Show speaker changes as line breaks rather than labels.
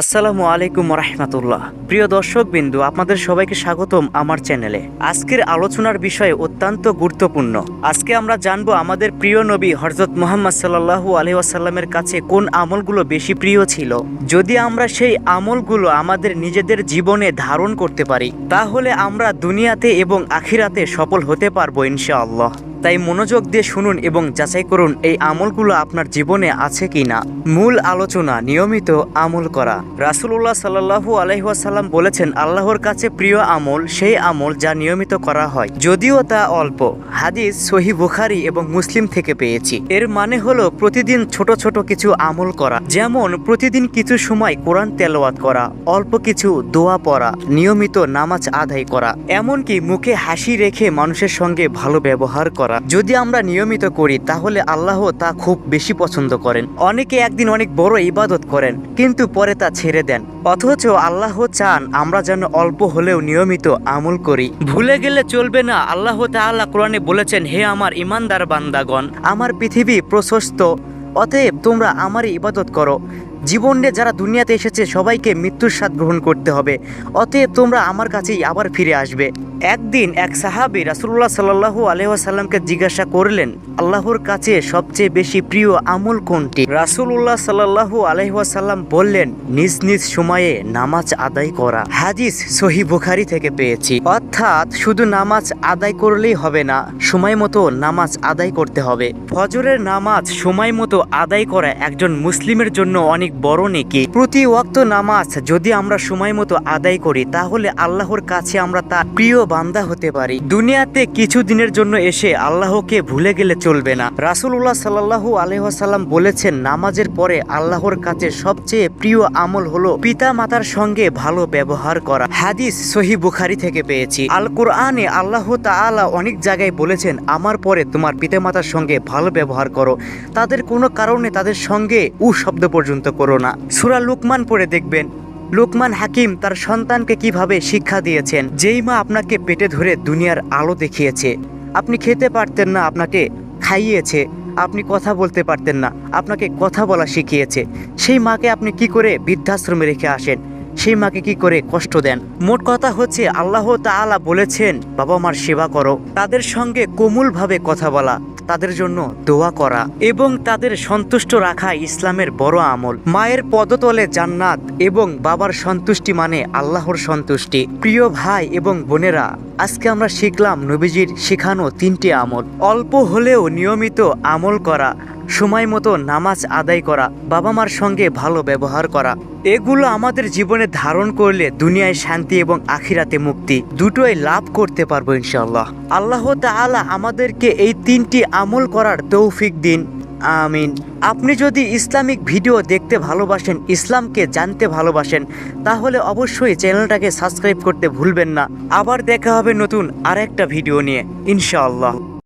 আসসালামু আলাইকুম রহমতুল্লাহ প্রিয় দর্শক বিন্দু আপনাদের সবাইকে স্বাগতম আমার চ্যানেলে। আজকের আলোচনার বিষয় অত্যন্ত গুরুত্বপূর্ণ। আজকে আমরা জানব আমাদের প্রিয় নবী হরজত মোহাম্মদ সাল্লাহু আলহিহাসাল্লামের কাছে কোন আমলগুলো বেশি প্রিয় ছিল। যদি আমরা সেই আমলগুলো আমাদের নিজেদের জীবনে ধারণ করতে পারি, তাহলে আমরা দুনিয়াতে এবং আখিরাতে সফল হতে পারব ইনশাআল্লাহ। তাই মনোযোগ দিয়ে শুনুন এবং যাচাই করুন এই আমলগুলো আপনার জীবনে আছে কি না। মূল আলোচনা, নিয়মিত আমল করা। রাসুল্লাহ সাল্লাহু আলহিহাসাল্লাম বলেছেন, আল্লাহর কাছে প্রিয় আমল সেই আমল যা নিয়মিত করা হয়। যদিও তা অল্প। হাদিস সহি বুখারি এবং মুসলিম থেকে পেয়েছি। এর মানে হলো প্রতিদিন ছোট ছোট কিছু আমল করা। যেমন, প্রতিদিন কিছু সময় কোরআন তেলাওয়াত করা, অল্প কিছু দোয়া পড়া, নিয়মিত নামাজ আদায় করা। এমনকি মুখে হাসি রেখে মানুষের সঙ্গে ভালো ব্যবহার করা। যদি আমরা নিয়মিত করি, তাহলে আল্লাহ তা খুব বেশি পছন্দ করেন। অনেকে একদিন অনেক বড় ইবাদত করেন, কিন্তু পরে তা ছেড়ে দেন। অথচ আল্লাহ চান আমরা যেন অল্প হলেও নিয়মিত আমল করি। ভুলে গেলে চলবে না। আল্লাহ তাআলা কোরআনে বলেছেন, হে আমার ইমানদার বান্দাগণ, আমার পৃথিবী প্রশস্ত। অতএব তোমরা আমারই ইবাদত করো। জীবনে যারা দুনিয়াতে এসেছে, সবাইকে মৃত্যুর স্বাদ গ্রহণ করতে হবে। অতএব তোমরা আমার কাছেই আবার ফিরে আসবে। একদিন এক সাহাবি রাসুল্লাহ সাল্লাহু আলহাসাল্লামকে জিজ্ঞাসা করলেন, আল্লাহর কাছে সবচেয়ে বেশি প্রিয় আমল কোনটি? রাসুল্লাহ সাল্লাহু আলহাসাল্লাম বললেন, নিজ নিজ সময়ে নামাজ আদায় করা। হাদিস সহি বুখারি থেকে পেয়েছি। অর্থাৎ শুধু নামাজ আদায় করলেই হবে না, সময় মতো নামাজ আদায় করতে হবে। ফজরের নামাজ সময় মতো আদায় করা একজন মুসলিমের জন্য অনেক বড় নেকি। প্রতি ওয়াক্ত নামাজ যদি আমরা সময় মতো আদায় করি, তাহলে আল্লাহর কাছে আমরা তার প্রিয় বান্দা হতে পারি। দুনিয়াতে কিছু দিনের জন্য এসে আল্লাহকে ভুলে গেলে চলবে না। রাসুল্লাহ সাল্লাহু আলহাসাল্লাম বলেছেন, নামাজের পরে আল্লাহর কাছে সবচেয়ে প্রিয় আমল হলো পিতা মাতার সঙ্গে ভালো ব্যবহার করা। হাদিস সহি বুখারি থেকে পেয়েছি। আল কোরআনে আল্লাহ তাআলা অনেক জায়গায় বলেছেন, আমার পরে তোমার পিতামাতার সঙ্গে ভালো ব্যবহার করো। তাদের কোনো কারণে তাদের সঙ্গে উ শব্দ পর্যন্ত করো না। সুরা লুকমান পরে দেখবেন লোকমান হাকিম তার সন্তানকে কীভাবে শিক্ষা দিয়েছেন? যেই মা আপনাকে পেটে ধরে দুনিয়ার আলো দেখিয়েছে, আপনি খেতে পারতেন না, আপনাকে খাইয়েছে, আপনি কথা বলতে পারতেন না, আপনাকে কথা বলা শিখিয়েছে, সেই মাকে আপনি কি করে বৃদ্ধাশ্রমে রেখে আসেন? সেই মাকে কি করে কষ্ট দেন? মোট কথা হচ্ছে, আল্লাহ তাআলা বলেছেন বাবা মার সেবা করো। তাদের সঙ্গে কোমলভাবে কথা বলা। তাদের জন্য দোয়া করা এবং তাদের সন্তুষ্ট রাখা ইসলামের বড় আমল। মায়ের পদতলে জান্নাত এবং বাবার সন্তুষ্টি মানে আল্লাহর সন্তুষ্টি। প্রিয় ভাই এবং বোনেরা, আজকে আমরা শিখলাম নবীজির শেখানো তিনটি আমল। অল্প হলেও নিয়মিত আমল করা। সময় মতো নামাজ আদায় করা বাবা মার সঙ্গে ভালো ব্যবহার করা। এগুলো আমাদের জীবনে ধারণ করলে দুনিয়ায় শান্তি এবং আখিরাতে মুক্তি। দুটোই লাভ করতে পারব ইনশাল্লাহ আল্লাহ তাআলা আমাদেরকে এই তিনটি আমল করার তৌফিক দিন। আমিন। আপনি যদি ইসলামিক ভিডিও দেখতে ভালোবাসেন, ইসলামকে জানতে ভালোবাসেন, তাহলে অবশ্যই চ্যানেলটাকে সাবস্ক্রাইব করতে ভুলবেন না। আবার দেখা হবে নতুন আর একটা ভিডিও নিয়ে, ইনশাআল্লাহ।